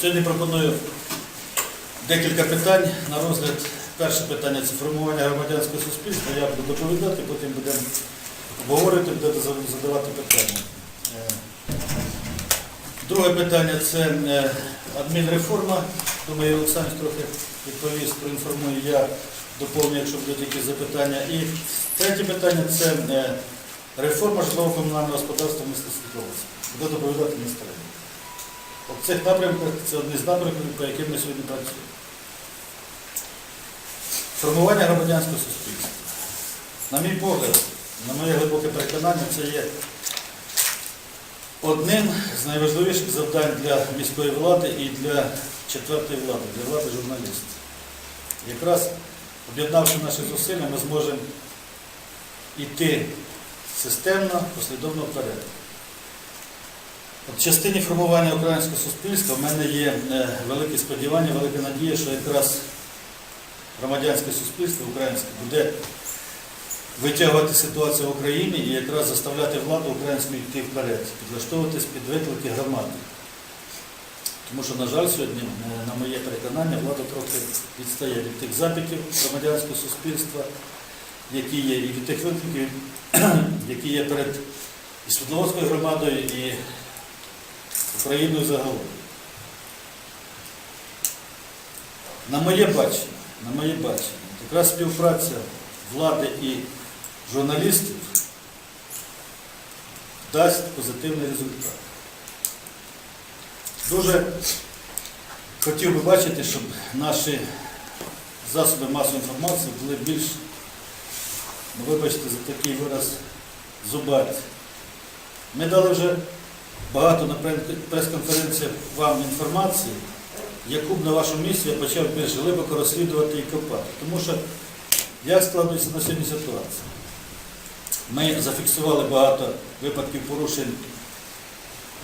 Сьогодні пропоную декілька питань на розгляд. Перше питання це формування громадянського суспільства. Я буду доповідати, потім будемо обговорювати, будете задавати питання. Е, Друге питання це е, адмінреформа. Думаю, Олександр трохи відповість, проінформує я, доповню, якщо будуть якісь запитання. І третє питання це е, реформа житлово-комунального господарства в місті Світловодськ. Буде доповідати місто. В цих напрямках це одні з напрямків, по яким ми сьогодні працюємо. Формування громадянського суспільства. На мій погляд, на моє глибоке переконання, це є одним з найважливіших завдань для міської влади і для четвертої влади, для влади журналістів. Якраз об'єднавши наші зусилля, ми зможемо йти системно, послідовно вперед. В частині формування українського суспільства в мене є е, великі сподівання, велика надія, що якраз громадянське суспільство українське буде витягувати ситуацію в Україні і якраз заставляти владу українську йти вперед, підлаштовуватись під виклики громади. Тому що, на жаль, сьогодні, е, на моє переконання, влада трохи відстає від тих запитів громадянського суспільства, які є, і від тих викликів, які є перед і Світловодською громадою, і Україною загалом. На моє бачення, на моє бачення, якраз співпраця влади і журналістів дасть позитивний результат. Дуже хотів би бачити, щоб наші засоби масової інформації були більш, ну, вибачте за такий вираз, зубаті. Ми дали вже багато на прес-конференціях вам інформації, яку б на вашому місці я почав більш глибоко розслідувати і копати. Тому що як складується на сьогодні ситуація? Ми зафіксували багато випадків порушень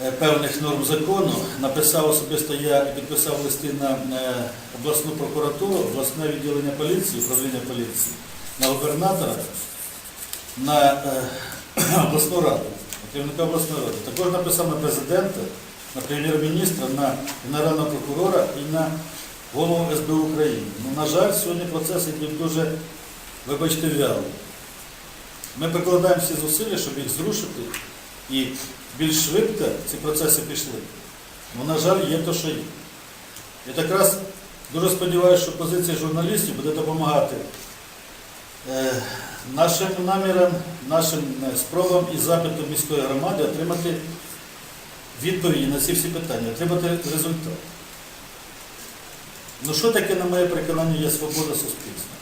е, певних норм закону. Написав особисто я і підписав листи на е, обласну прокуратуру, обласне відділення поліції, управління поліції, на губернатора, на е, обласну раду, керівника обласної ради. Також написав на президента, на прем'єр-міністра, на генерального прокурора і на голову СБУ України. Ну, на жаль, сьогодні процеси йдуть дуже, вибачте, вяло. Ми прикладаємо всі зусилля, щоб їх зрушити, і більш швидко ці процеси пішли. Ну, на жаль, є то, що є. Я так дуже сподіваюся, що позиція журналістів буде допомагати нашим намірам, нашим е, спробам і запитам міської громади отримати відповіді на ці всі питання, отримати результат. Ну що таке, на моє переконання, є свобода суспільства?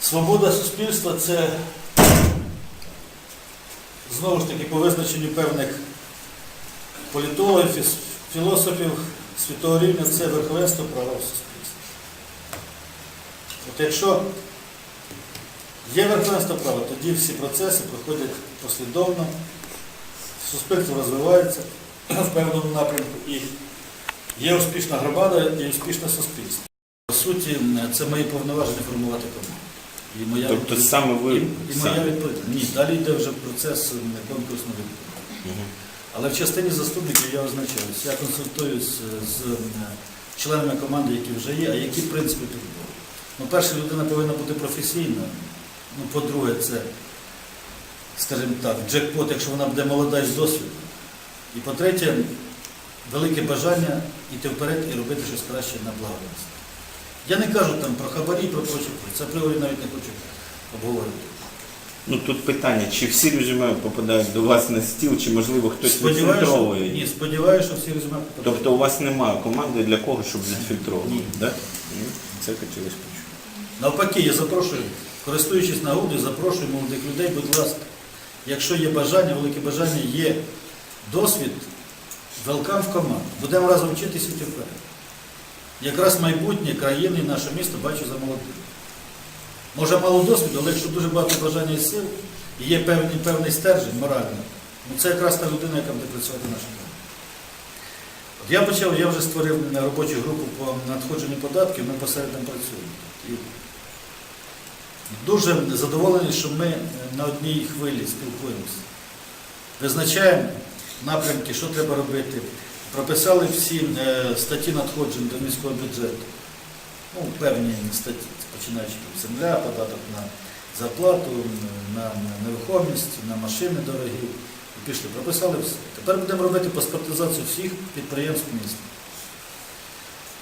Свобода суспільства це знову ж таки по визначенню певних політологів, філософів світового рівня це верховенство права в суспільстві. От якщо є верховенство права, тоді всі процеси проходять послідовно, суспільство розвивається в певному напрямку і є успішна громада і успішне суспільство. По суті, це мої повноваження формувати команду. І моя Тобто відповідь- саме ви і, і моя відповідь. Ні, далі йде вже процес конкурсного відбору. Мгм. Але в частині заступників я визначаюся. Я консультуюсь е, з членами команди, які вже є, а які в принципі підбори. Ну, перше, людина повинна бути професійна. Ну, по-друге, це, скажімо так, джекпот, якщо вона буде молода і з досвідом. І по-третє, велике бажання йти вперед і робити щось краще на благо. Я не кажу там про хабарі, про прочі, це апріорі навіть не хочу обговорити. Ну тут питання, чи всі резюме попадають до вас на стіл, чи можливо хтось відфільтровує? ні, сподіваюся, що всі резюме попадають. Тобто у вас немає команди для кого, щоб відфільтровувати? Ні. Да? Ні. Це хотілося почути. Навпаки, я запрошую, користуючись нагодою, запрошую молодих людей, будь ласка, якщо є бажання, велике бажання, є досвід, велкам в команду. Будемо разом вчитися і вперед. Якраз майбутнє країни і наше місто бачу за молодими. Може мало досвіду, але якщо дуже багато бажання і сил, і є певний, певний стержень моральний, ну це якраз та людина, яка буде працювати в країні. От я почав, я вже створив робочу групу по надходженню податків, ми посередньо працюємо. Дуже задоволений, що ми е, на одній хвилі спілкуємося. Визначаємо напрямки, що треба робити. прописали всі е, статті надходжень до міського бюджету. Ну, певні статті, починаючи від земля, податок на зарплату, на нерухомість, на машини дорогі. І пішли, прописали все. Тепер будемо робити паспортизацію всіх підприємств міста.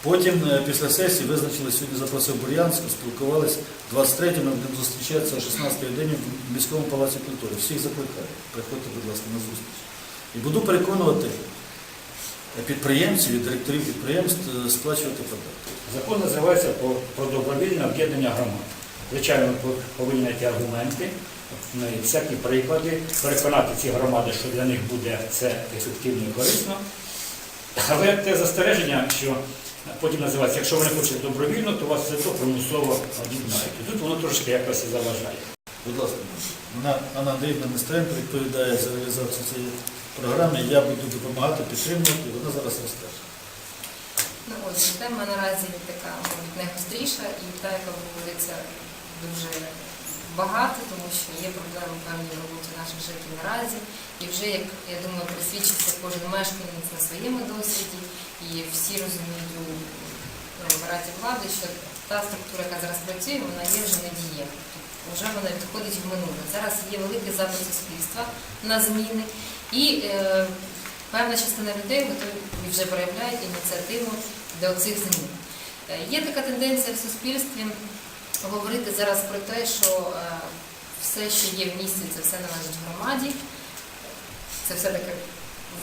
Потім е, після сесії визначили сьогодні запросив Бур'янську, спілкувалися 23-го, ми будемо зустрічатися о 16-й годині в міському палаці культури. Всіх закликаю. Приходьте, будь ласка, на зустріч. І буду переконувати підприємців і директорів підприємств е, сплачувати податки. Закон називається про, про добровільне об'єднання громад. Звичайно, ми повинні знайти аргументи, ну, всякі приклади, переконати ці громади, що для них буде це ефективно і корисно. Але те застереження, що потім називається, якщо вони хочуть добровільно, то вас все одно примусово об'єднають. І тут воно трошки якось і заважає. Будь ласка, Анна, Анна Андріївна Нестеренко відповідає за реалізацію цієї програми. Я буду допомагати, підтримувати, і вона зараз розкаже. Ну, отже, тема наразі така мабуть, найгостріша і та, яка говориться дуже багато, тому що є проблеми певні роботі наших жителів наразі. І вже, як я думаю, присвідчиться кожен мешканець на своєму досвіді, і всі розуміють у апараті влади, що та структура, яка зараз працює, вона є вже не дієва. Вже вона відходить в минуле. Зараз є великий запит суспільства на зміни, і е, певна частина людей готові вже проявляють ініціативу до цих змін. Е, Є така тенденція в суспільстві говорити зараз про те, що е, все, що є в місті, це все належить громаді. Це все таки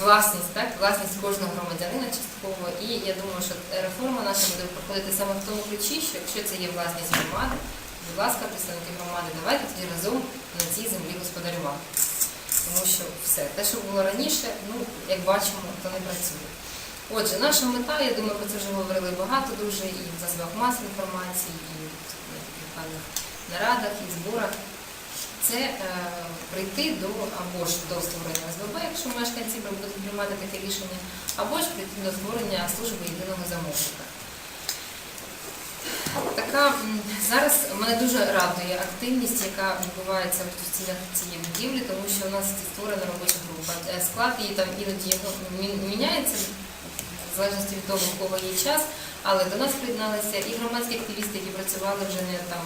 власність, так? власність кожного громадянина частково. І я думаю, що реформа наша буде проходити саме в тому ключі, що якщо це є власність громади, будь ласка, представники громади, давайте тоді разом на цій землі господарювати. Тому що все, те, що було раніше, ну, як бачимо, то не працює. Отже, наша мета, я думаю, про це вже говорили багато дуже і в засобах масової інформації, і нарадах, і зборах. Це е, прийти до або ж до створення СББ, якщо мешканці будуть приймати таке рішення, або ж прийти до створення служби єдиного замовника. Така зараз мене дуже радує активність, яка відбувається в стінах цієї будівлі, тому що у нас створена робоча група. Е, Склад її там іноді ну, міняється в залежності від того, у кого є час, але до нас приєдналися і громадські активісти, які працювали вже не там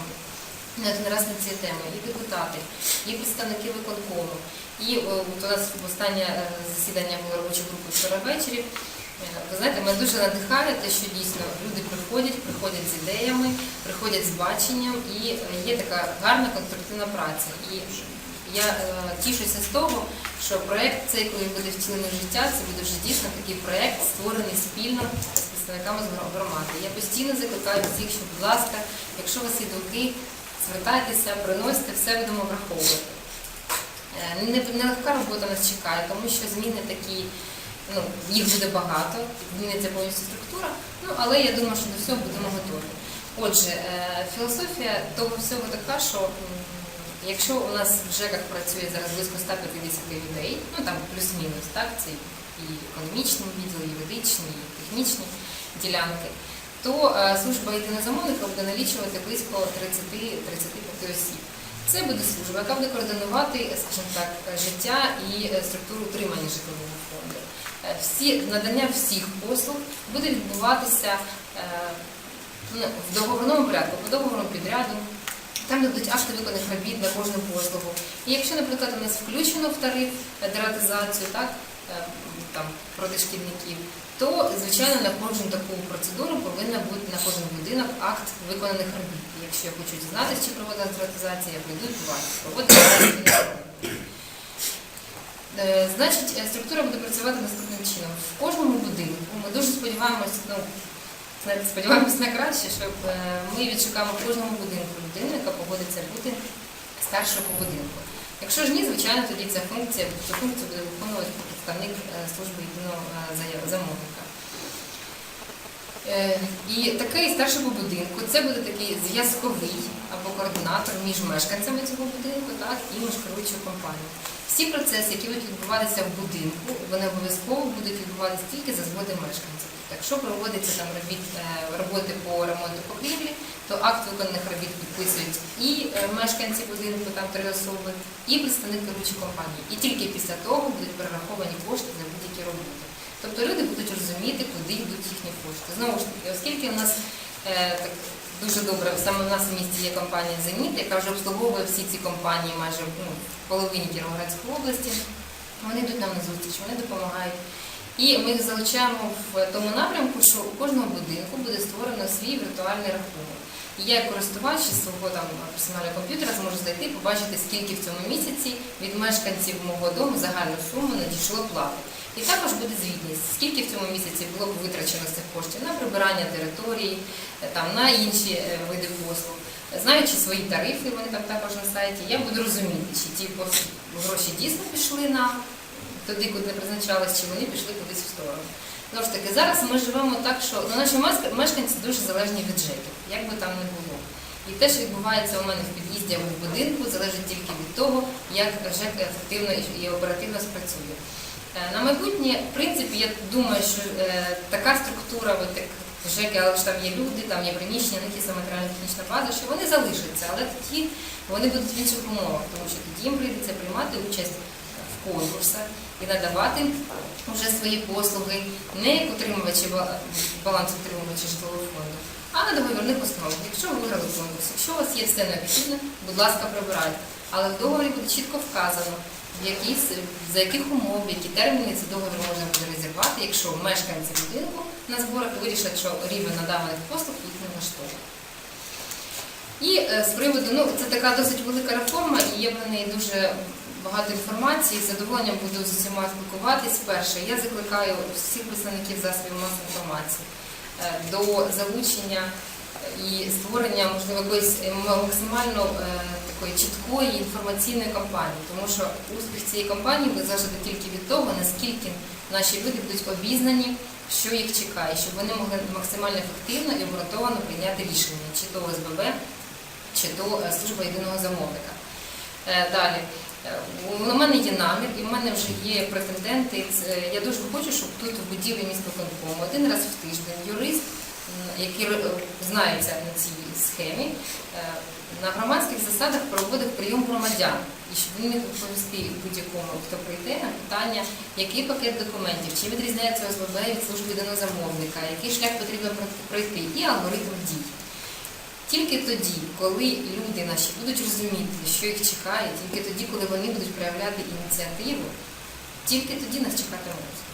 не один раз на ці теми, і депутати, і представники виконкому. І е, от у нас останнє е, засідання було робочої групи вчора ввечері. Е, Ви знаєте, мене дуже надихає те, що дійсно люди приходять, приходять з ідеями, приходять з баченням, і є така гарна конструктивна праця. І я тішуся з того, що проєкт цей, коли буде втілений в життя, це буде вже дійсно такий проєкт, створений спільно представниками громади. Я постійно закликаю всіх, що, будь ласка, якщо у вас є думки, звертайтеся, приносите, все будемо враховувати. Е, не- Нелегка робота нас чекає, тому що зміни такі, ну, їх буде багато, зміниться повністю структура, ну, але я думаю, що до всього будемо готові. Отже, е, філософія того всього така, що якщо у нас в ЖЕКах працює зараз близько 150 людей, ну там плюс-мінус, так, це і економічні відділи, і юридичні, і технічні ділянки, то е, служба єдинозамовника буде налічувати близько 30-35 осіб. Це буде служба, яка буде координувати, скажімо так, життя і е, структуру утримання житлового фонду. Е, Всі надання всіх послуг буде відбуватися е, ну, в договорному порядку, по договору підряду. Там дадуть акти виконаних робіт на кожну послугу. І якщо, наприклад, у нас включено в тариф е, дератизацію, е, там, проти шкідників, то, звичайно, на кожну таку процедуру повинна бути на кожен будинок акт виконаних робіт. Якщо хочуть дізнатися, чи проводилась дератизація, я прийдуть, бачать, проводиться. Е, Значить, е, структура буде працювати наступним чином. В кожному будинку ми дуже сподіваємося, ну, сподіваємось на краще, що е, ми відшукаємо в кожному будинку людину, яка погодиться бути старшою по будинку. Якщо ж ні, звичайно, тоді ця функція, цю функцію буде виконувати представник е, служби єдиного е, замовника. Е, І такий старший по будинку це буде такий зв'язковий або координатор між мешканцями цього будинку так, і між компанією. Всі процеси, які будуть відбуватися в будинку, вони обов'язково будуть відбуватися тільки за згоди мешканців. Якщо проводиться там робіт, роботи по ремонту покрівлі, то акт виконаних робіт підписують і е, мешканці будинку, там три особи, і представник керуючої компанії. І тільки після того будуть перераховані кошти за будь-які роботи. Тобто люди будуть розуміти, куди йдуть їхні кошти. Знову ж таки, оскільки у нас е, так дуже добре, саме в нас в місті є компанія Зеніт, яка вже обслуговує всі ці компанії майже ну, в половині Кіровоградської області. Вони йдуть нам на зустріч, вони допомагають. І ми їх залучаємо в тому напрямку, що у кожного будинку буде створено свій віртуальний рахунок. Я, як користувач свого там персонального комп'ютера, зможу зайти, побачити, скільки в цьому місяці від мешканців мого дому загальну суму надійшло плати. І також буде звітність, скільки в цьому місяці було б витрачено цих коштів на прибирання території, е, там на інші е, види послуг. Знаючи свої тарифи, вони там також на сайті, я буду розуміти, чи ті гроші дійсно пішли на туди, куди призначалось, чи вони пішли кудись в сторону. Знову ж таки, зараз ми живемо так, що ну, наші мешк- мешканці дуже залежні від ЖЕКів, як би там не було. І те, що відбувається у мене в під'їзді або в будинку, залежить тільки від того, як ЖЕК ефективно і- оперативно спрацює. Е, На майбутнє, в принципі, я думаю, що е, така структура, от як ЖЕКи, але ж там є люди, там є приміщення, на які саме матеріально-технічна база, що вони залишаться, але тоді вони будуть в інших умовах, тому що тоді їм прийдеться приймати участь в конкурсах і надавати вже свої послуги не як утримувачі ба- балансоутримувачі житлового фонду, а на договірних основах. Якщо ви виграли конкурс, якщо у вас є все необхідне, будь ласка, прибирайте. Але в договорі буде чітко вказано, які, за яких умов, які терміни цей договір можна буде розірвати, якщо мешканці будинку на зборах вирішать, що рівень надаваних послуг їх не влаштовує. І е, з приводу, ну це така досить велика реформа, і є в неї дуже багато інформації. З задоволенням буду з усіма спілкуватись. Перше, я закликаю всіх представників засобів масової інформації е, до залучення і створення, можливо, якоїсь е, максимально е, такої чіткої інформаційної кампанії, тому що успіх цієї кампанії буде залежати тільки від того, наскільки наші люди будуть обізнані, що їх чекає, щоб вони могли максимально ефективно і обґрунтовано прийняти рішення, чи то ОСББ, чи то служба єдиного замовника. Далі. Е, У мене є намір, і в мене вже є претенденти. Я дуже хочу, щоб тут в будівлі міськвиконкому один раз в тиждень юрист, який е, знається на цій схемі, е, на громадських засадах проводив прийом громадян. І щоб він міг відповісти будь-якому, хто прийде на питання, який пакет документів, чи відрізняється ОСББ від служби єдиного замовника, який шлях потрібно пройти, і алгоритм дій. Тільки тоді, коли люди наші будуть розуміти, що їх чекає, тільки тоді, коли вони будуть проявляти ініціативу, тільки тоді нас чекати можуть.